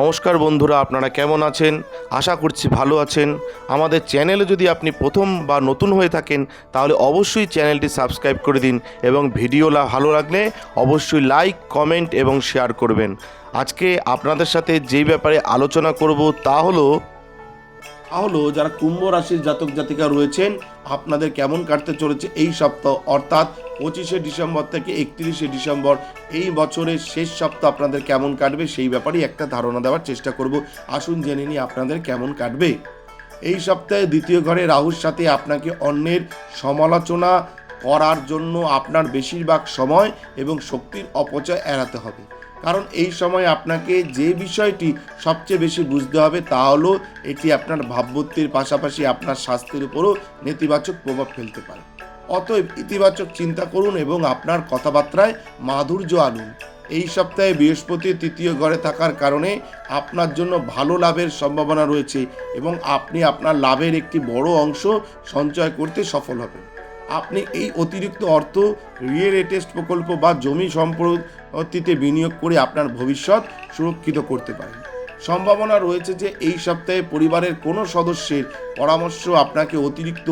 নমস্কার বন্ধুরা, আপনারা কেমন আছেন? আশা করছি ভালো আছেন। আমাদের চ্যানেলে যদি আপনি প্রথম বা নতুন হয়ে থাকেন, তাহলে অবশ্যই চ্যানেলটি সাবস্ক্রাইব করে দিন এবং ভিডিও ভালো লাগলে অবশ্যই লাইক, কমেন্ট এবং শেয়ার করবেন। আজকে আপনাদের সাথে যেই ব্যাপারে আলোচনা করব তা হলো তা হলো যারা কুম্ভ রাশির জাতক জাতিকা রয়েছেন, আপনাদের কেমন কাটতে চলেছে এই সপ্তাহ? অর্থাৎ পঁচিশে ডিসেম্বর থেকে একত্রিশে ডিসেম্বর এই বছরের শেষ সপ্তাহ আপনাদের কেমন কাটবে সেই ব্যাপারেই একটা ধারণা দেওয়ার চেষ্টা করব। আসুন জেনে নিই আপনাদের কেমন কাটবে। এই সপ্তাহে দ্বিতীয় ঘরে রাহুর সাথে আপনাকে অন্যের সমালোচনা করার জন্য আপনার বেশিরভাগ সময় এবং শক্তির অপচয় এড়াতে হবে। কারণ এই সময় আপনাকে যে বিষয়টি সবচেয়ে বেশি বুঝতে হবে তা হলো এটি আপনার ভাবমূর্তির পাশাপাশি আপনার স্বাস্থ্যের উপরও নেতিবাচক প্রভাব ফেলতে পারে। অতএব ইতিবাচক চিন্তা করুন এবং আপনার কথাবার্তায় মাধুর্য আনুন। এই সপ্তাহে বৃহস্পতি তৃতীয় ঘরে থাকার কারণে আপনার জন্য ভালো লাভের সম্ভাবনা রয়েছে এবং আপনি আপনার লাভের একটি বড় অংশ সঞ্চয় করতে সফল হবেন। আপনি এই অতিরিক্ত অর্থ, রিয়েল এস্টেট প্রকল্প বা জমি সম্পত্তিতে বিনিয়োগ করে আপনার ভবিষ্যৎ সুরক্ষিত করতে পারেন। সম্ভাবনা রয়েছে যে এই সপ্তাহে পরিবারের কোনো সদস্যের পরামর্শ আপনাকে অতিরিক্ত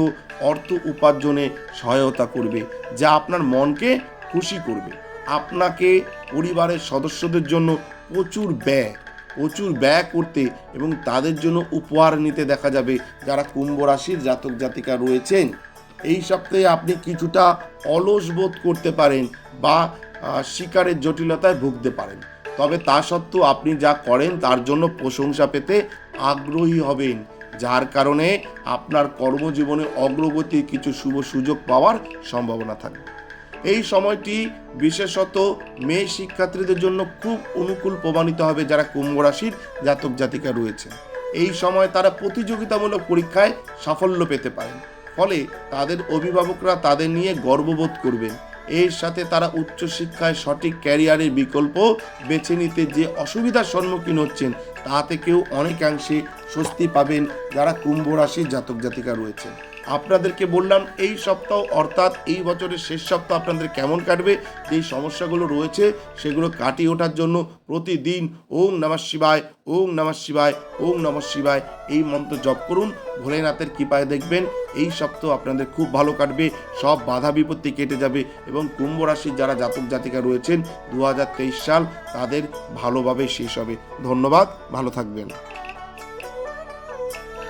অর্থ উপার্জনে সহায়তা করবে, যা আপনার মনকে খুশি করবে। আপনাকে পরিবারের সদস্যদের জন্য প্রচুর ব্যয় প্রচুর ব্যয় করতে এবং তাদের জন্য উপহার নিতে দেখা যাবে যারা কুম্ভ রাশির জাতক জাতিকা রয়েছেন। এই সপ্তাহে আপনি কিছুটা অলস বোধ করতে পারেন বা শিকারের জটিলতায় ভুগতে পারেন। তবে তা সত্ত্বেও আপনি যা করেন তার জন্য প্রশংসা পেতে আগ্রহী হবেন, যার কারণে আপনার কর্মজীবনে অগ্রগতির কিছু শুভ সুযোগ পাওয়ার সম্ভাবনা থাকবে এই সময়টি বিশেষত মেয়ে শিক্ষার্থীদের জন্য খুব অনুকূল প্রমাণিত হবে যারা কুম্ভ রাশির জাতক জাতিকা রয়েছে। এই সময় তারা প্রতিযোগিতামূলক পরীক্ষায় সাফল্য পেতে পারেন, ফলে তাদের অভিভাবকরা তাদের নিয়ে গর্ববোধ করবেন। এর সাথে তারা উচ্চশিক্ষায় সঠিক ক্যারিয়ারের বিকল্প বেছে নিতে যে অসুবিধার সম্মুখীন হচ্ছেন তা থেকেও অনেকাংশে স্বস্তি পাবেন যারা কুম্ভ রাশির জাতক জাতিকা রয়েছেন। আপনাদেরকে বললাম, এই সপ্তাহ অর্থাৎ এই বছরের শেষ সপ্তাহ আপনাদের কেমন কাটবে? যেই সমস্যাগুলো রয়েছে, সেগুলো কাটিয়ে ওঠার জন্য প্রতিদিন ওম নমঃ শিবায়, ওম নমঃ শিবায়, ওম নমঃ শিবায় এই মন্ত্র জপ করুন। ভোলেনাথের কৃপায় দেখবেন, এই সপ্তাহ আপনাদের খুব ভালো কাটবে, সব বাধা বিপত্তি কেটে যাবে এবং কুম্ভ রাশির যারা জাতক জাতিকা রয়েছেন দু হাজার তেইশ সাল তাদের ভালোভাবে শেষ হবে। ধন্যবাদ, ভালো থাকবেন।